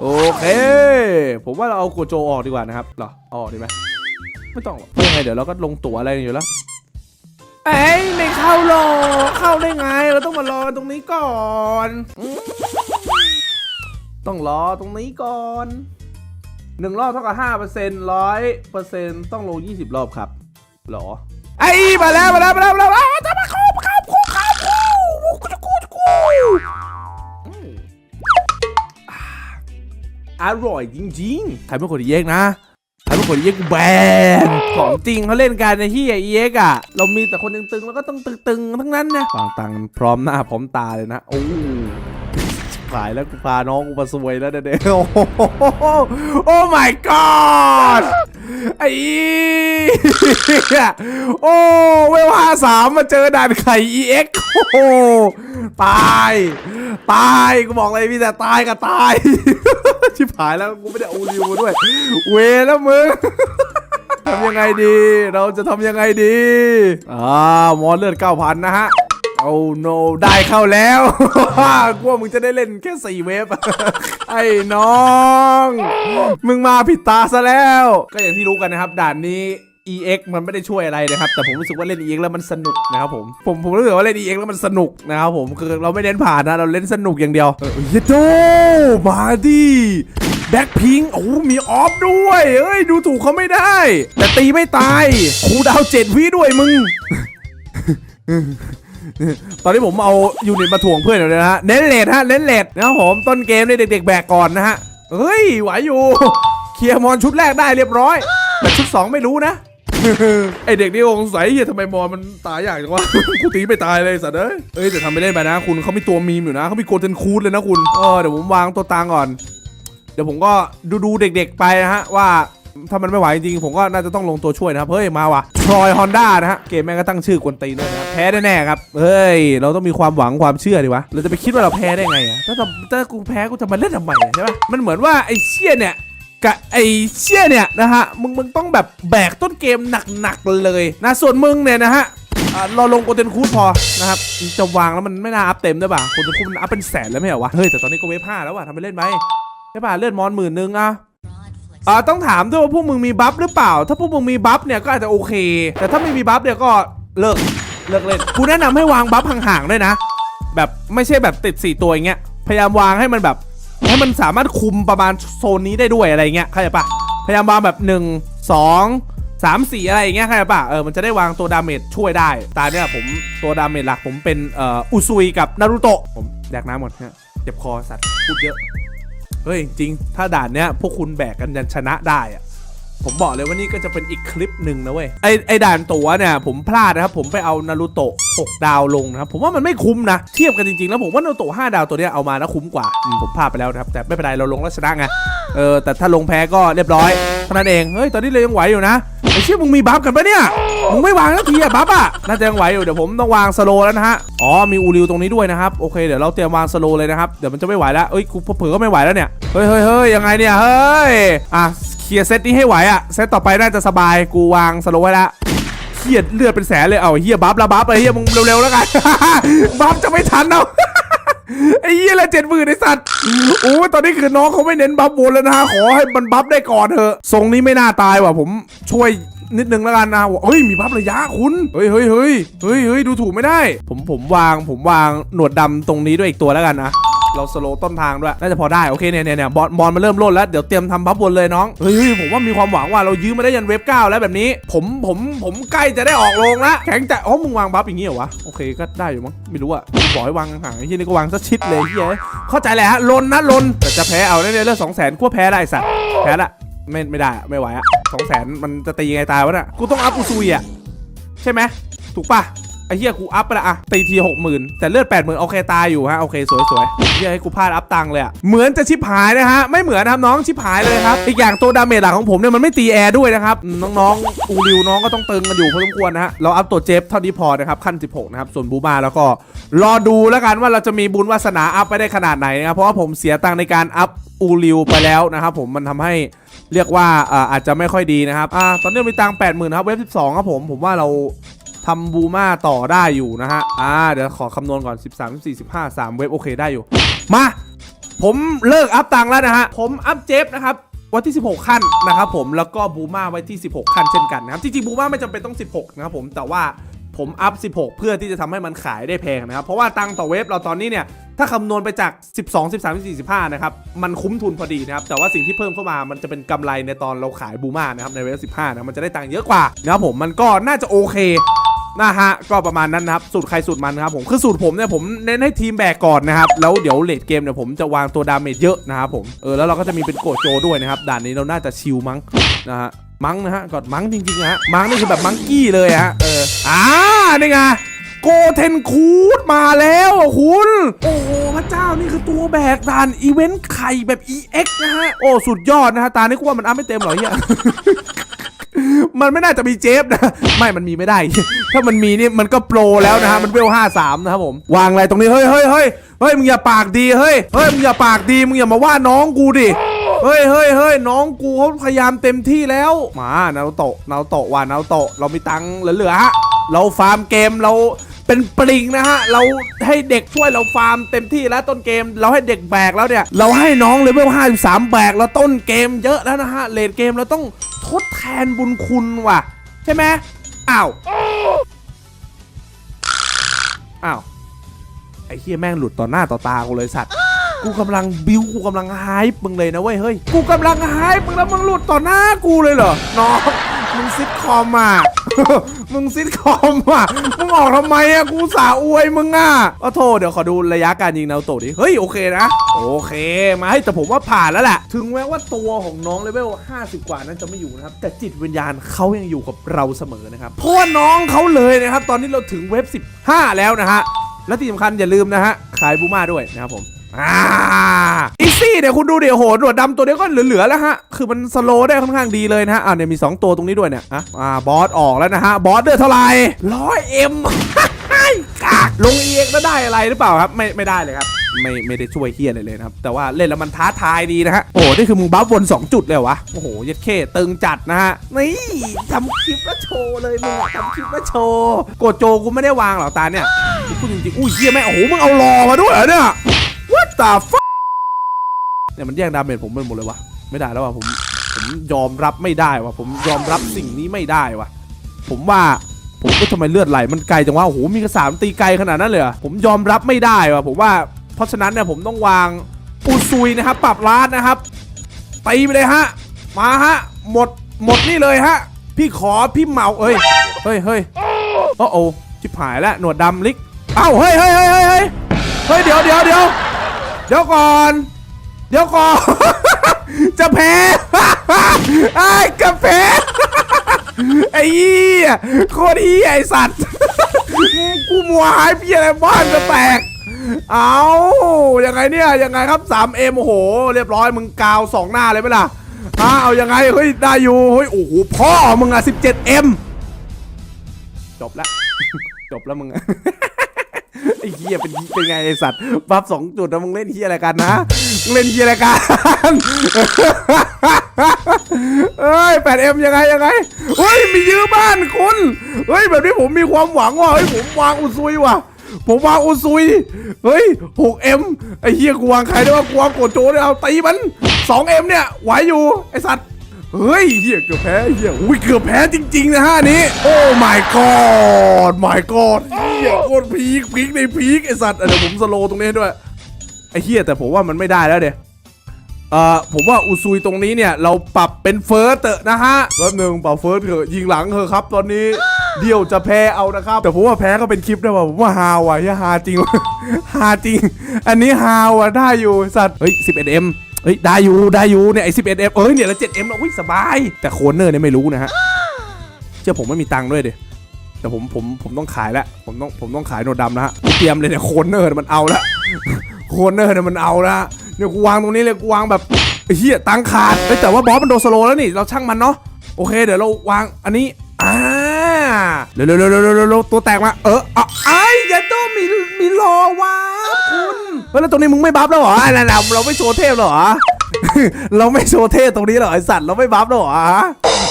โอเค ผมว่าเราเอาโกโจออกดีกว่านะครับหรอออกดีไหมไม่ต้องหรอกยังไงเดี๋ยวเราก็ลงตั๋วอะไรอยู่แล้วเอ้ยไม่เข้าหรอกเข้าได้ไง เราต้องมารอตรงนี้ก่อน ต้องรอตรงนี้ก่อนหนึ่งรอบเท่ากับห้าเปอร์เซ็นต์ร้อยเปอร์เซ็นต์ต้องลงยี่สิบรอบครับหรอไอ้มาแล้วมาแล้วมาแล้วมาแล้วจะมาเร่อยจริงๆใครเป็นคนที่เยกนะไอ้พวกคนเอ็กแบนของจริงเขาเล่นกันในที่ไอเอ็กอะ เรามีแต่คนตึงๆ แล้วก็ต้องตึงๆ ทั้งนั้นนะต่างตังพร้อมหน้าพร้อมตาเลยนะ โอ้ขายแล้วกูพาน้องกูมาซวยแล้วเด็กโอ้โหโอ้ my god ไอ้เหี้ยโอ้เวลห้าสามมาเจอด่านไข่ EX โอ้ตาย ตาย กูบอกเลยพี่แต่ตายกับตาย ชิบหายแล้วกูไม่ได้เอาริวมาด้วย เวแล้วมึงทำยังไงดี เราจะทำยังไงดี อ่ามอนเลือดเก้าพันนะฮะโอ้โนได้เข้าแล้วกลัวมึงจะได้เล่นแค่สี่เวฟไอ้น้อง มึงมาผิดตาซะแล้ว ก็อย่างที่รู้กันนะครับ ด่านนี้ EX มันไม่ได้ช่วยอะไรนะครับ แต่ผมรู้สึกว่าเล่น EX แล้วมันสนุกนะครับผมผมผมรู้สึกว่าเล่น EX แล้วมันสนุกนะครับผมคือเราไม่เน้นผ่านนะเราเล่นสนุกอย่างเดียวเออเยโดมาดิแบ็คพิงโอ้มีออฟด้วยเอ้ยดูถูกเขาไม่ได้ แต่ตีไม่ตายครูดาวเจ็ดวิด้วยมึงตอนนี้ผมเอายูนิตมาถ่วงเพื่อนเลยนะฮะเน้นเลดฮะเน้นเลดนะครับผมต้นเกมเนี่ยเด็ก ๆ แบกก่อนนะฮะเฮ้ยไหวอยู่ เคลียร์มอนชุดแรกได้เรียบร้อย แต่ชุด 2 ไม่รู้นะ ไอเด็กนี่สงสัยเฮียทำไมมอมันตายอย่างจังวะ กูตีไม่ตายเลยสัตว์เอ้ยเอ้ยแต่ทำไปเล่นไปนะ คุณเขามีตัวมีมอยู่นะเขามีโกลเด้นคูดเลยนะคุณเออเดี๋ยวผมวางตัวตังก่อน เดี๋ยวผมก็ดูดูเด็กๆไปนะฮะว่าถ้ามันไม่ไหวจริงๆผมก็น่าจะต้องลงตัวช่วยนะครับ เฮ้ย มาว่ะทรอยฮอนด้านะฮะ เกมแม่งก็ตั้งชื่อกวนตีนด้วยนะครับแพ้แน่ๆครับ เฮ้ย เราต้องมีความหวังความเชื่อดีวะ เราจะไปคิดว่าเราแพ้ได้ไงอะถ้าถ้ากูแพ้กูจะมาเล่นทำไมใช่ปะมันเหมือนว่าไอ้เชี่ยเนี่ย กับไอ้เชี่ยเนี่ยนะฮะมึงมึงต้องแบบแบกต้นเกมหนักๆเลยนะส่วนมึงเนี่ยนะฮะอ่ารอลงโกเด้นคูดพอนะครับจะวางแล้วมันไม่น่าอัพเต็มด้วยป่ะโกเด้นคูดมันอัพเป็นแสนแล้วไม่เหรอวะเฮ้ยแต่ตอนนี้ก็เวฟห้าแล้วว่ะทำไปเล่นไหมใช่ป่ะเลื่อนมอนหมื่นนึงอะอ่าต้องถามด้วยว่าพวกมึงมีบัฟหรือเปล่า ถ้าพวกมึงมีบัฟเนี่ยก็อาจจะโอเค แต่ถ้าไม่มีบัฟเนี่ยก็เลิกเลิกเล่นกูแนะนำให้วางบัฟห่างๆด้วยนะ แบบไม่ใช่แบบติด 4 ตัวอย่างเงี้ยพยายามวางให้มันแบบ ให้มันสามารถคุมประมาณโซนนี้ได้ด้วยอะไรเงี้ยเข้าใจปะพยายามวางแบบ 1 2 3 4 อะไรอย่างเงี้ยเข้าใจปะเออมันจะได้วางตัวดาเมจช่วยได้ ตาเนี่ยผมตัวดาเมจหลักผมเป็นเอ่ออุซุยกับนารูโตะผมแดกน้ำหมดฮะเจ็บคอสัตว์พูดเยอะเฮ้ยจริงถ้าด่านเนี้ยพวกคุณแบกกันยันชนะได้อะ ผมบอกเลยว่านี่ก็จะเป็นอีกคลิปหนึ่งนะเว้ย ไอไอด่านตั๋วเนี่ยผมพลาดนะครับ ผมไปเอานารูโตะ6ดาวลงนะครับ ผมว่ามันไม่คุ้มนะ เทียบกันจริงๆ แล้วผมว่านารูโตะ5ดาวตัวเนี้ยเอามานะคุ้มกว่าผมพลาดไปแล้วนะครับ แต่ไม่เป็นไรเราลงแล้วชนะไง เออ แต่ถ้าลงแพ้ก็เรียบร้อยเท่านั้นเอง เฮ้ย ตอนนี้เรายังไหวอยู่นะ ไอเชี่ยมึงมีบัฟกันปะเนี่ย มึงไม่วางสักทีอะบัฟอะน่าจะยังไหวอยู่ เดี๋ยวผมต้องวางสโลแล้วนะฮะ อ๋อ มีอูริวตรงนี้ด้วยนะครับ โอเค เดี๋ยวเราเตรียมวางสโลเลยนะครับ เดี๋ยวมันจะไม่ไหวแล้วเอ้ย กูเผลอก็ไม่ไหวแล้วเนี่ย เฮ้ยเฮ้ยเฮ้ยยังไงเนี่ย เฮ้ย อะ เคลียร์เซตนี้ให้ไหวอะเซตต่อไปน่าจะสบายกูวางสโลว์ไว้ล้วเฮียเลือดเป็นแสนเลยเอาเฮียบัฟละบัฟเลยเฮียมึงเร็วๆแล้วกัน บัฟจะไม่ทันเอาไอ้เหี้ยละเจ็ดหมื่นไอ้สัตว์โอ้ตอนนี้คือน้องเขาไม่เน้นบัฟบนแล้วนะขอให้มันบัฟได้ก่อนเถอะทรงนี้ไม่น่าตายว่ะผมช่วยนิดนึงแล้วกันนะเฮ้ยมีบัฟระยะคุณเฮ้ยเฮ้ยเฮ้ยเฮ้ยเฮ้ยดูถูกไม่ได้ ผมผมวางผมวางหนวดดำตรงนี้ด้วยอีกตัวแล้วกันนะ เราสโลต้นทางด้วย น่าจะพอได้ โอเคเนี่ยเนี่ยเนี่ยบอลบอลมาเริ่มโลดแล้ว เดี๋ยวเตรียมทำบัฟบนเลยน้อง เฮ้ย ผมว่ามีความหวังว่าเรายื้อมาได้ยันเวฟเก้าแล้วแบบนี้ ผมผมผมใกล้จะได้ออกโรงละแข็งแต่อ๋อมึงวางบัฟอย่างงี้เหรอวะ โอเคก็ได้อยู่มั้ง ไม่รู้อะบอกให้วางห่างไอ้ที่นี่ก็วางซะชิดเลยเฮียเข้าใจแหละฮะลนนะลนแต่จะแพ้เอาแน่เรื่องสองแสนกูว่าแพ้ได้สัตว์แพ้ละไม่ไม่ได้ไม่ไหวอะสองแสนมันจะตียังไงตายวะน่ะกูต้องอัพอุซุยอะใช่ไหมถูกปะ ไอ้เหี้ยกูอัพไปละอะตีทีหกหมื่นแต่เลือดแปดหมื่นโอเคตายอยู่ฮะโอเคสวยสวยเหี้ยให้กูพลาดอัพตังค์เลยอะเหมือนจะชิบหายนะฮะไม่เหมือนนะครับน้องชิบหายเลยครับอีกอย่างตัวดาเมจหลักของผมเนี่ยมันไม่ตีแอร์ด้วยนะครับน้องๆอูริวน้องก็ต้องตึงกันอยู่พอสมควรนะฮะเราอัพตัวเจฟเท่านี้พอนะครับขั้น 16 นะครับส่วนบูมาแล้วก็รอดูแล้วกันว่าเราจะมีบุญวาสนาอัพไปได้ขนาดไหนนะครับเพราะว่าผมเสียตังค์ในการอัพอูริวไปแล้วนะครับผมมันทำให้เรียกว่าอาจจะไม่ค่อยดีนะครับอตอนนี้มีตังค์แปดหมื่นครับเว็บ12ครับผมผมว่าเรา ทำบูมาต่อได้อยู่นะฮะ อ่า เดี๋ยวขอคำนวณก่อน 13 14 15 3 เว็บโอเคได้อยู่ มา ผมเลิกอัพตังค์แล้วนะฮะ ผมอัพเจฟนะครับไว้ที่ 16 ขั้นนะครับผม แล้วก็บูมาไว้ที่ 16 ขั้นเช่นกันนะครับ จริงๆบูมาไม่จำเป็นต้อง 16 นะครับผม แต่ว่าผมอัพ 16 เพื่อที่จะทำให้มันขายได้แพงนะครับ เพราะว่าตังค์ต่อเว็บเราตอนนี้เนี่ย ถ้าคำนวณไปจาก 12 13 14 15 นะครับ มันคุ้มทุนพอดีนะครับ แต่ว่าสิ่งที่เพิ่มเข้ามา มันจะเป็นกำไรในตอนเราขายบูมานะครับ ในเวล15 นะ มันจะได้ตังเยอะกว่านะครับผม มันก็น่าจะโอเค นะฮะก็ประมาณนั้นนะครับสูตรใครสูตรมันนะครับผมคือสูตรผมเนี่ยผมเน้นให้ทีมแบกก่อนนะครับแล้วเดี๋ยวเลดเกมเนี่ยผมจะวางตัวดาเมจเยอะนะครับผมเออแล้วเราก็จะมีเป็นโกโจด้วยนะครับด่านนี้เราน่าจะชิลมั้งนะฮะมั้งนะฮะกอดมั้งจริงๆนะฮะมั้งนี่คือแบบมังกี้เลยฮะเอออ่านี่ไงโกเทนคูดมาแล้วคุณโอ้โหพระเจ้านี่คือตัวแบกด่านอีเวนต์ไข่แบบ EX นะฮะโอ้สุดยอดนะฮะตานี่กูว่ามันอัพไม่เต็มหรอเฮีย มันไม่น่าจะมีเจฟนะ ไม่มันมีไม่ได้ ถ้ามันมีนี่มันก็โปรแล้วนะฮะมันเวลห้าสามนะครับผมวางอะไรตรงนี้เฮ้ยเฮ้ยเฮ้ยเฮ้ยมึงอย่าปากดีเฮ้ยเฮ้ยมึงอย่าปากดีมึงอย่ามาว่าน้องกูดิเฮ้ยเฮ้ยเฮ้ยน้องกูเขาพยายามเต็มที่แล้ว มานาโตะนาโตะว่านาโตะเรามีตังค์เหลือๆฮะเราฟาร์มเกมเรา เป็นปริงนะฮะ เราให้เด็กช่วยเราฟาร์มเต็มที่แล้วต้นเกม เราให้เด็กแบกแล้วเนี่ย เราให้น้องเลเวล53 แบกแล้วต้นเกมเยอะแล้วนะฮะเลดเกมเราต้องทดแทนบุญคุณว่ะ ใช่ไหมอ้าวอ้าวไอ้เฮียแม่งหลุดต่อหน้าต่อตากูเลยสัตว์กูกำลังบิวกูกำลังไฮป์มึงเลยนะเว้ยเฮ้ยกูกำลังไฮป์มึงแล้วมึงหลุดต่อหน้ากูเลยเหรอน้อง มึงซิทคอมอะ มึงซิทคอมอะ มึงออกทำไมอะ กูสาอวยมึงอะก็โทษเดี๋ยวขอดูระยะการยิงนาโตะดิ เฮ้ย โอเคนะ โอเค มาให้แต่ผมว่าผ่านแล้วแหละ ถึงแม้ว่าตัวของน้องเลเวล 50 กว่านั้นจะไม่อยู่นะครับ แต่จิตวิญญาณเขายังอยู่กับเราเสมอนะครับ เพราะว่าน้องเขาเลยนะครับ ตอนนี้เราถึงเว็บ 15 แล้วนะฮะ และที่สำคัญอย่าลืมนะฮะ ขายบูมาด้วยนะครับผม อ่าอีซี่เนี่ยคุณดูเดี๋ยวโหหนวดดำตัวเดียวก็เหลือๆแล้วฮะ คือมันสโลว์ได้ค่อนข้างดีเลยนะฮะอ่าเนี่ยมี 2 ตัวตรงนี้ด้วยเนี่ยอะอ่าบอสออกแล้วนะฮะบอสเดือดเท่าไหร่ร้อยเอ็มกากลงเองแล้วได้อะไรหรือเปล่าครับ ไม่ไม่ได้เลยครับ ไม่ไม่ได้ช่วยเฮียอะไรเลยนะครับ แต่ว่าเล่นแล้วมันท้าทายดีนะฮะ โอ้โหนี่คือมึงบัฟวน2 จุดเลยวะ โอ้โหยัดเข้ตึงจัดนะฮะ นี่ทำคลิปแล้วโชว์เลยมึงทำคลิปแล้วโชว์โกดโจกูไม่ได้วางหรอกตาเนี่ยพูดจริงๆอุ้ยเฮียแม่โอ้โหมึงเอารอมาด้วยเหรอเนี่ย What the fuck เนี่ยมันแย่งดาเมจผมไปหมดเลยวะไม่ได้แล้วว่ะผมผมยอมรับไม่ได้วะผมยอมรับสิ่งนี้ไม่ได้วะผมว่าผมก็ทำไมเลือดไหลมันไกลจังวะโอ้โหมีกระสามตีไกลขนาดนั้นเลยผมยอมรับไม่ได้วะผมว่าเพราะฉะนั้นเนี่ยผมต้องวางปูซุยนะครับ ปรับร้านนะครับตีไปเลยฮะมาฮะหมดหมดนี่เลยฮะ พี่ขอพี่เหมาเอ้ยเฮ้ยเฮ้ยโอ้โอ้ชิบหายแล้วหนวดดำลิกเอ้าเฮ้ยเฮ้ยเฮ้ยเฮ้ยเฮ้ยเดี๋ยวเดี๋ยวเดี๋ยว เดี๋ยวก่อน เดี๋ยวก่อน จะแพ้ไอ้กระแพ้ไอ้เหี้ยโคตรเหี้ยไอสัตว์กูมัวหายพี่อะไรบ้านจะแตกเอายังไงเนี่ยยังไงครับ 3M โอ้โห เรียบร้อยมึงกาวสองหน้าเลยไหมล่ะอ่าเอายังไงเฮ้ยได้อยู่เฮ้ยโอ้โหพ่อมึงอะ 17M จบแล้ว จบแล้วมึงอะ ไอ้เหี้ยเป็นเป็นไงไอ้สัตว์บัฟสองจุดแล้วมึงเล่นเหี้ยอะไรกันนะเล่นเหี้ยอะไรกันเอ้ย 8M ยังไงยังไงเฮ้ยมียื้อบ้านคุณเฮ้ยแบบนี้ผมมีความหวังว่ะเฮ้ยผมวางอุซุยว่ะผมวางอุซุย เฮ้ย 6M ไอ้เหี้ยกูวางใครได้ว่ากวางโกโจเนี่ยเอาตีมัน 2M เนี่ยไหวอยู่ไอ้สัตว์ เฮ้ยเหี้ยเกือบแพ้เหี้ยอุ้ยเกือบแพ้จริงๆนะฮะนี้ โอ้ my god my god เหี้ยโคตรพีคพีคในพีคไอสัตว์เดี๋ยวผมสโลตรงนี้ด้วยไอเหี้ยแต่ผมว่ามันไม่ได้แล้วเดี๋ยเอ่อผมว่าอุซุยตรงนี้เนี่ย เราปรับเป็นเฟิร์สเตอะนะฮะแป๊บหนึงปรับเฟิร์สเถอะยิงหลังเถอะครับ ตอนนี้เดี่ยวจะแพ้เอานะครับ แต่ผมว่าแพ้ก็เป็นคลิปได้ว่ะผมว่าฮาว่ะเฮียฮาจริงฮาจริง อันนี้ฮาว่ะได้อยู่สัตว์เฮ้ย 11M เฮ้ยได้อยู่ได้อยู่เนี่ยไอ้ 11M เอฟเอ้ยเนี่ยแล้ว 7M แล้วอุ้ยสบาย แต่โคนเนอร์เนี่ยไม่รู้นะฮะเชื่อผมไม่มีตังค์ด้วยดิแต่ผมผมผมต้องขายแล้วผมต้องผมต้องขายโนดำนะฮะเตรียมเลยเนี่ยโคนเนอร์มันเอาละโคนเนอร์เนี่ยมันเอาละเนี่ยกูวางตรงนี้เลยกูวางแบบเฮียตังค์ขาดแต่ว่าบอสมันโดนสโลแล้วนี่เราช่างมันเนาะโอเคเดี๋ยวเราวางอันนี้อ่าเร็วเร็วเร็วเร็วเร็วเร็วตัวแตกมาเอออะไอ้ยาโตมีมีรอวะคุณ เฮ้ยแล้วตรงนี้มึงไม่บัฟแล้วเหรอไอ้นั่นนะเราไม่โชว์เทพเหรอ เราไม่โชว์เทพตรงนี้เหรอไอสัตว์เราไม่บัฟแล้วเหรอ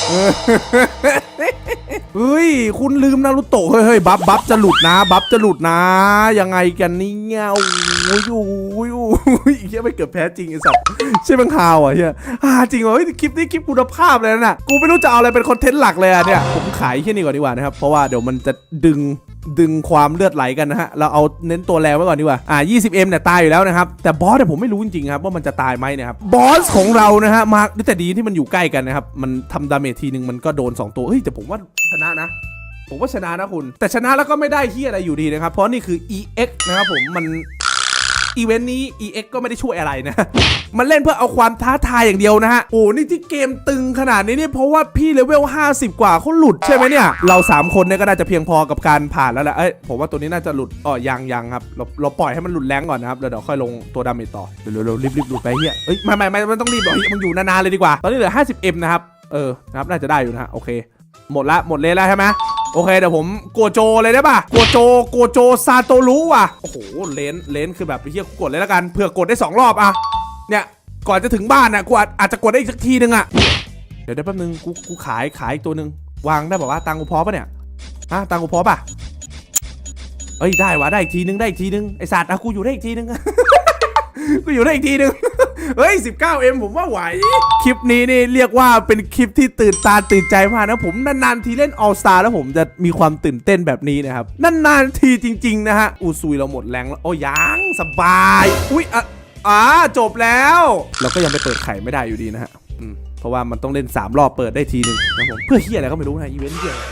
เออเฮ้ยคุณลืมนารุโตะเฮ้ยเฮ้ยบัฟบัฟจะหลุดนะ บัฟจะหลุดนะ ยังไงกันเนี่ยโอ้ยโอ้ยโอ้ยโอ้ยเฮียไม่เกือบแพ้จริงไอ้สัสใช่บังคาวอะเฮียอ่าจริงเหรอเฮ้ยคลิปนี้คลิปคุณภาพเลยนะกูไม่รู้จะเอาอะไรเป็นคอนเทนต์หลักเลยอะเนี่ยผมขายแค่นี้ก่อนดีกว่านะครับเพราะว่าเดี๋ยวมันจะดึง ดึงความเลือดไหลกันนะฮะ เราเอาเน้นตัวแรงไว้ก่อนดีกว่า อ่า 20M เนี่ยตายอยู่แล้วนะครับ แต่บอสเนี่ยผมไม่รู้จริงๆครับว่ามันจะตายไหมเนะครับ บอสของเรานะฮะ มาแต่ดีที่มันอยู่ใกล้กันนะครับ มันทำดาเมจทีนึงมันก็โดน 2 ตัว เฮ้ย แต่ผมว่าชนะนะผมว่าชนะนะคุณ แต่ชนะแล้วก็ไม่ได้เฮียอะไรอยู่ดีนะครับ เพราะนี่คือ EX นะครับผม มัน อีเวนต์นี้ EX ก็ไม่ได้ช่วยอะไรนะ มันเล่นเพื่อเอาความท้าทายอย่างเดียวนะฮะ โอ้นี่ที่เกมตึงขนาดนี้เนี่ยเพราะว่าพี่เลเวล 50 กว่าเขาหลุดใช่ไหมเนี่ย เรา 3 คนเนี่ยก็น่าจะเพียงพอกับการผ่านแล้วแหละ เอ้ยผมว่าตัวนี้น่าจะหลุดอ๋อยังยังครับ เราเราปล่อยให้มันหลุดแรงก่อนนะครับแล้วเดี๋ยวค่อยลงตัวดาเมจต่อ เดี๋ยวเร็วๆรีบๆหลุดไปเฮียเอ้ยไม่ไม่ไม่ไม่ต้องรีบหรอกเฮียมึงอยู่นานๆเลยดีกว่า ตอนนี้เหลือ 50M นะครับ เออ นะครับ น่าจะได้อยู่นะฮะ โอเค หมดละ หมดเลยแล้วใช่ไหม โอเคเดี๋ยวผมโกโจเลยได้ป่ะโกโจโกโจซาโตรุว่ะโอ้โหเลนเลนคือแบบเฮียกูกดเลยแล้วกันเผื่อกดได้สองรอบอะเนี่ยก่อนจะถึงบ้านน่ะกูอาจจะกดได้อีกสักทีนึงอะเดี๋ยวได้แป๊บนึงกูกูขายขายอีกตัวนึงวางได้บอกว่าตังกูพอปะเนี่ยฮะตังกูพอปะเอ้ยได้วะได้อีกทีนึงได้อีกทีนึงไอสัตว์อะกูอยู่ได้อีกทีนึงกูอยู่ได้อีกทีนึง เฮ้ย 19M ผมว่าไหว คลิปนี้นี่เรียกว่าเป็นคลิปที่ตื่นตาตื่นใจมากนะผมนานๆทีเล่น All Star แล้วผมจะมีความตื่นเต้นแบบนี้นะครับ นานๆทีจริง ๆ นะฮะ อูซุยเราหมดแรงแล้ว โอ้ยังสบาย อุ้ยอะอ่าจบแล้ว เราก็ยังไปเปิดไข่ไม่ได้อยู่ดีนะฮะอืมเพราะว่ามันต้องเล่น 3 รอบเปิดได้ทีหนึ่งนะผมเพื่อเฮียอะไรก็ไม่รู้นะอีเวนต์เฮียอะไร